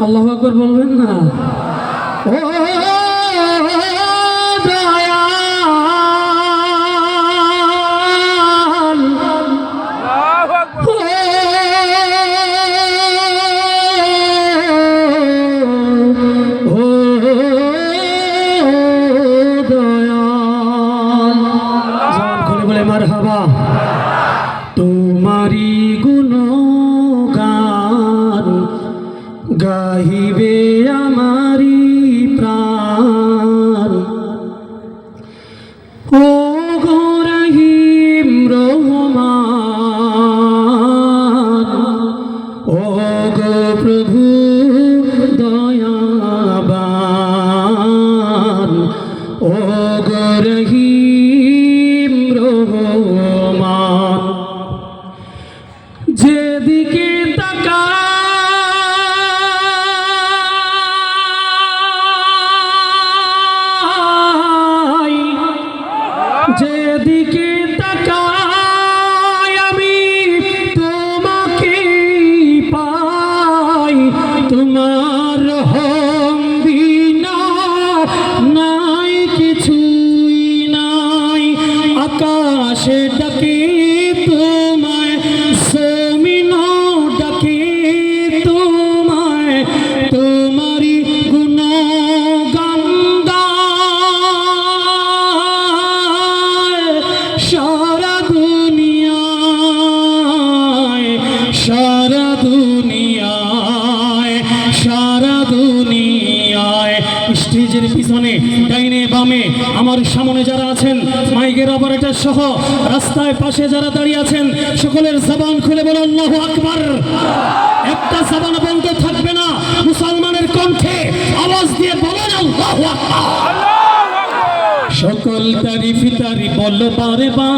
আল্লাহ আকবর বলবেন না। ও দয়াল। ও দয়াল। জবান খুলে মার হাবা গাহিবে আমারি প্রাণ। ও গো রহিম রহমান ও গো প্রভু দয়াবান ও গো রহিম রহমান। যেদিকে আকাশে স্টেজের পিছনে ডাইনে বামে আমার সামনে যারা আছেন মাইকের অপারেটর সহ রাস্তায় পাশে যারা দাঁড়িয়ে আছেন সকলের জবান খুলে বলে আল্লাহ আকবার। একটা জবান বন্ধ থাকবে না মুসলমানের কণ্ঠে আওয়াজ দিয়ে বলেন আল্লাহ আকবার। সকল তারিফি তারি বল বারে বা